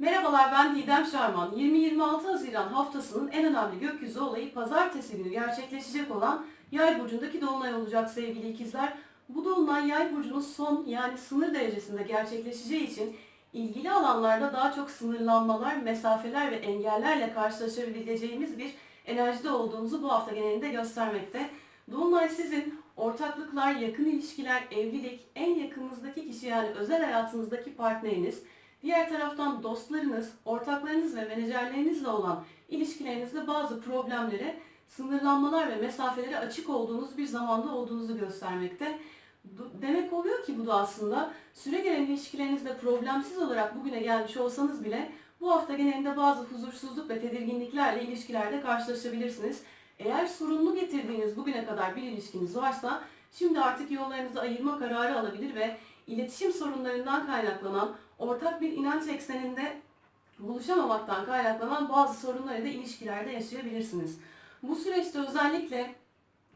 Merhabalar ben Didem Şarman. 20-26 Haziran haftasının en önemli gökyüzü olayı pazartesi günü gerçekleşecek olan Yay burcundaki dolunay olacak sevgili ikizler. Bu dolunay Yay burcunun son yani sınır derecesinde gerçekleşeceği için ilgili alanlarda daha çok sınırlanmalar, mesafeler ve engellerle karşılaşabileceğimiz bir enerjide olduğumuzu bu hafta genelinde göstermekte. Dolunay sizin ortaklıklar, yakın ilişkiler, evlilik, en yakınınızdaki kişi yani özel hayatınızdaki partneriniz, Diğer taraftan dostlarınız, ortaklarınız ve menajerlerinizle olan ilişkilerinizde bazı problemlere, sınırlanmalar ve mesafelere açık olduğunuz bir zamanda olduğunuzu göstermekte. Demek oluyor ki bu da aslında süre gelen ilişkilerinizde problemsiz olarak bugüne gelmiş olsanız bile bu hafta genelinde bazı huzursuzluk ve tedirginliklerle ilişkilerde karşılaşabilirsiniz. Eğer sorunlu getirdiğiniz bugüne kadar bir ilişkiniz varsa şimdi artık yollarınızı ayırma kararı alabilir ve iletişim sorunlarından kaynaklanan ortak bir inanç ekseninde buluşamamaktan kaynaklanan bazı sorunları da ilişkilerde yaşayabilirsiniz. Bu süreçte özellikle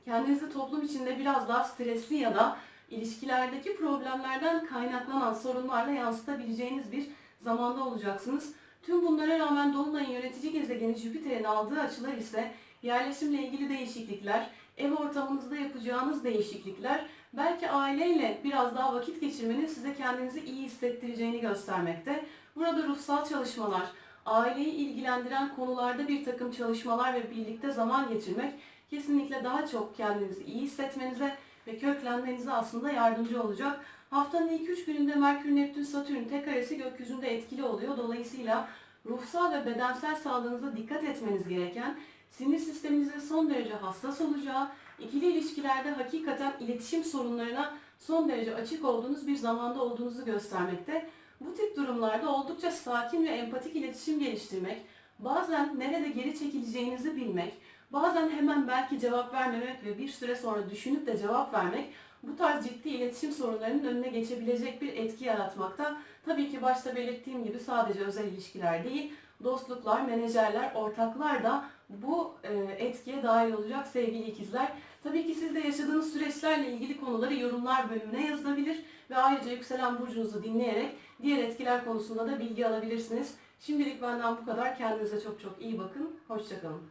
kendinizi toplum içinde biraz daha stresli ya da ilişkilerdeki problemlerden kaynaklanan sorunlarla yansıtabileceğiniz bir zamanda olacaksınız. Tüm bunlara rağmen Dolunay'ın yönetici gezegeni Jüpiter'in aldığı açılar ise yerleşimle ilgili değişiklikler, ev ortamınızda yapacağınız değişiklikler, belki aileyle biraz daha vakit geçirmenin size kendinizi iyi hissettireceğini göstermekte. Burada ruhsal çalışmalar, aileyi ilgilendiren konularda bir takım çalışmalar ve birlikte zaman geçirmek kesinlikle daha çok kendinizi iyi hissetmenize ve köklenmenize aslında yardımcı olacak. Haftanın ilk 3 gününde Merkür, Neptün, Satürn tek karesi gökyüzünde etkili oluyor. Dolayısıyla ruhsal ve bedensel sağlığınıza dikkat etmeniz gereken, sinir sisteminizin son derece hassas olacağı, ikili ilişkilerde hakikaten iletişim sorunlarına son derece açık olduğunuz bir zamanda olduğunuzu göstermekte. Bu tip durumlarda oldukça sakin ve empatik iletişim geliştirmek, bazen nerede geri çekileceğinizi bilmek, bazen hemen belki cevap vermemek ve bir süre sonra düşünüp de cevap vermek bu tarz ciddi iletişim sorunlarının önüne geçebilecek bir etki yaratmakta. Tabii ki başta belirttiğim gibi sadece özel ilişkiler değil, dostluklar, menajerler, ortaklar da bu e, etkiye dahil olacak sevgili ikizler. Tabii ki siz de yaşadığınız süreçlerle ilgili konuları yorumlar bölümüne yazılabilir ve ayrıca yükselen burcunuzu dinleyerek diğer etkiler konusunda da bilgi alabilirsiniz. Şimdilik benden bu kadar. Kendinize çok çok iyi bakın. Hoşçakalın.